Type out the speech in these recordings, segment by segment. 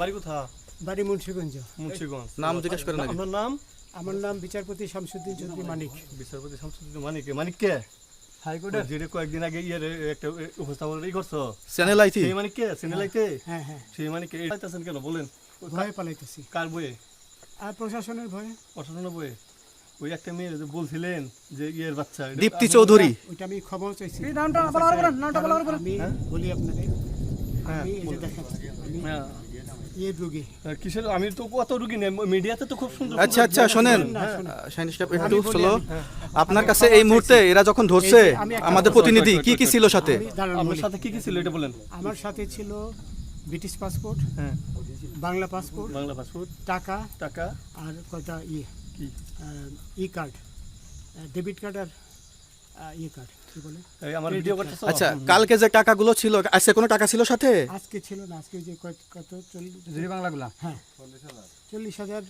বাড়ি কোথা বাড়ি মুন্সিগঞ্জ। মুন্সিগঞ্জ। নাম জিজ্ঞেস করেন আপনার নাম? আমার নাম বিচারপতি শামসুদ্দিন চৌধুরী মানিক। বিচারপতি শামসুদ্দিন মানিক। মানিক কে? হাইকোর্টের যেটা কয়েকদিন আগে ইয়ে একটা উপস্থাপন ই করছ। চ্যানেল আইতি। সেই মানিক কে? সিনেলাইতে হ্যাঁ হ্যাঁ সেই মানিক কে? পাইতেছেন কেন? বলেন। ভয়ে পালাইতেছি। কার বইয়ে আর প্রশাসনের ভয়ে। অসাধারণ বইয়ে ওই একটা মেয়ে যে বলছিলেন যে ইয়ের বাচ্চা। দীপ্তি চৌধুরী। ওইটা আমি খবর চাইছি। নামটা নামটা আমি বলি হ্যাঁ, দেখেন হ্যাঁ। ইয়ে রুগী। কিসের? আমি তো কত রুগী নেই মিডিয়াতে তো খুব সুন্দর আচ্ছা আচ্ছা শোনেন। শাইন একটু স্লো আপনার কাছে এই মুহূর্তে এরা যখন ধরছে আমাদের প্রতিনিধি কি কি ছিল সাথে? আমি দাঁড়ান আপনার বলি। সাথে কি কি ছিল এটা বলেন। আমার সাথে ছিল ব্রিটিশ পাসপোর্ট হ্যাঁ। Bangla passport Bangla passport. টাকা টাকা। আর কয়টা ইয়ে? কি? ই কার্ড ডেবিট কার্ড আর ই কার্ড কি বলে? এই আমার ভিডিও করতেছ? আচ্ছা কালকে যে টাকাগুলো ছিল আজকে কোনো টাকা ছিল সাথে? আজকে ছিল না আজকে যে কত কত চল্লিশ বাংলাগুলা? হ্যাঁ। চল্লিশ হাজার।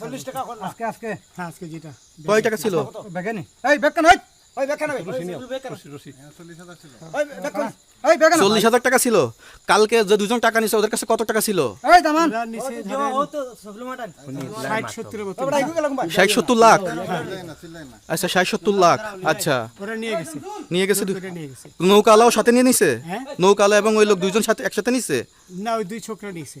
চল্লিশ টাকা আজকে আজকে। হ্যাঁ আজকে যেটা। কয় টাকা ছিল? বেগানি। এই বেকান ওই। ওই বেকান ওই। রশি রশি ওই বেকান ওই। বেকান চল্লিশ হাজার টাকা ছিল। কালকে যে দুজন টাকা নিছে ওদের কাছে কত টাকা ছিল? ষাট সত্তর লাখ? আচ্ছা ষাট সত্তর লাখ। আচ্ছা। ওরা নিয়ে গেছে। নিয়ে গেছে দু- নিয়ে গেছে। নৌকালাও সাথে নিয়ে নিছে? হ্যাঁ? নৌকালা এবং ওই লোক দুইজন সাথে একসাথে নিছে? না ওই দুই ছোকরা নিয়েছে